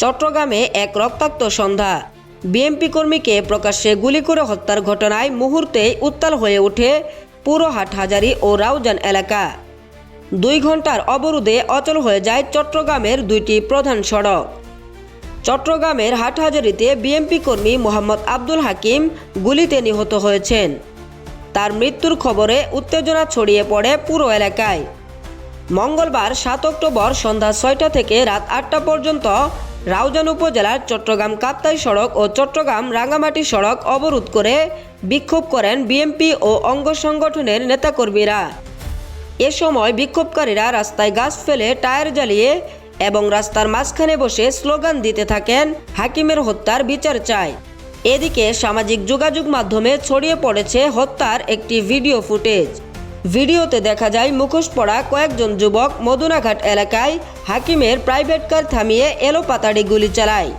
চট্টগ্রামে এক রক্তাক্ত সন্ধ্যা। বিএমপি কর্মীকে প্রকাশ্যে গুলি করে হত্যার ঘটনায় মুহূর্তেই উত্তাল হয়ে ওঠে পুরো হাটহাজারি ও রাউজান এলাকা। দুই ঘণ্টার অবরোধে অচল হয়ে যায় চট্টগ্রামের দুইটি প্রধান সড়ক। চট্টগ্রামের হাটহাজারিতে বিএমপি কর্মী মোহাম্মদ আব্দুল হাকিম গুলিতে নিহত হয়েছেন। তার মৃত্যুর খবরে উত্তেজনা ছড়িয়ে পড়ে পুরো এলাকায়। মঙ্গলবার সাত অক্টোবর সন্ধ্যা ছয়টা থেকে রাত আটটা পর্যন্ত রাউজান উপজেলার চট্টগ্রাম কাপ্তাই সড়ক ও চট্টগ্রাম রাঙ্গামাটি সড়ক অবরোধ করে বিক্ষোভ করেন বিএমপি ও অঙ্গ সংগঠনের নেতাকর্মীরা। এ সময় বিক্ষোভকারীরা রাস্তায় গাছ ফেলে টায়ার জ্বালিয়ে এবং রাস্তার মাঝখানে বসে স্লোগান দিতে থাকেন, হাকিমের হত্যার বিচার চায়। এদিকে সামাজিক যোগাযোগ মাধ্যমে ছড়িয়ে পড়েছে হত্যার একটি ভিডিও ফুটেজ। ভিডিওতে দেখা যায় মুখোশ পড়া কয়েকজন যুবক মদুনাঘাট এলাকায় হাকিমের প্রাইভেট কার থামিয়ে এলোপাতাড়ি গুলি চালায়।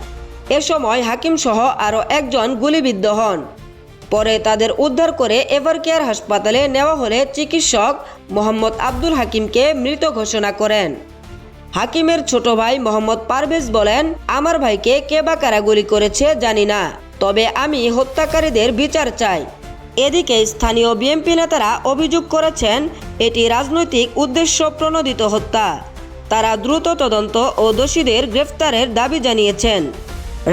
এ সময় হাকিম সহ আরও একজন গুলিবিদ্ধ হন। পরে তাদের উদ্ধার করে এভার কেয়ার হাসপাতালে নেওয়া হলে চিকিৎসক মোহাম্মদ আব্দুল হাকিমকে মৃত ঘোষণা করেন। হাকিমের ছোট ভাই মোহাম্মদ পারভেজ বলেন, আমার ভাইকে কে বা কারা গুলি করেছে জানি না, তবে আমি হত্যাকারীদের বিচার চাই। এদিকে স্থানীয় বিএনপি নেতারা অভিযোগ করেছেন, এটি রাজনৈতিক উদ্দেশ্য প্রণোদিত হত্যা। তারা দ্রুত তদন্ত ও দোষীদের গ্রেফতারের দাবি জানিয়েছেন।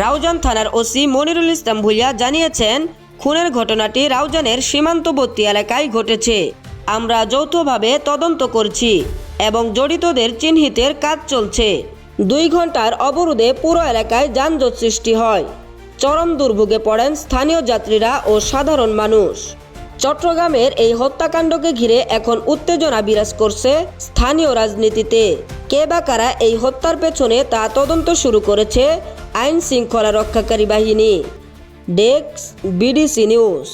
রাউজান থানার ওসি মনিরুল ইসলাম ভুইয়া জানিয়েছেন, খুনের ঘটনাটি রাউজানের সীমান্তবর্তী এলাকায় ঘটেছে। আমরা যৌথভাবে তদন্ত করছি এবং জড়িতদের চিহ্নিতের কাজ চলছে। দুই ঘণ্টার অবরোধে পুরো এলাকায় যানজট সৃষ্টি হয়। চরম দুর্ভোগে পড়েন স্থানীয় যাত্রীরা ও সাধারণ মানুষ। চট্টগ্রামের এই হত্যাকাণ্ডকে ঘিরে এখন উত্তেজনা বিরাজ করছে স্থানীয় রাজনীতিতে। কে বা কারা এই হত্যার পেছনে তা তদন্ত শুরু করেছে আইন শৃঙ্খলা রক্ষাকারী বাহিনী। Desk BDC news.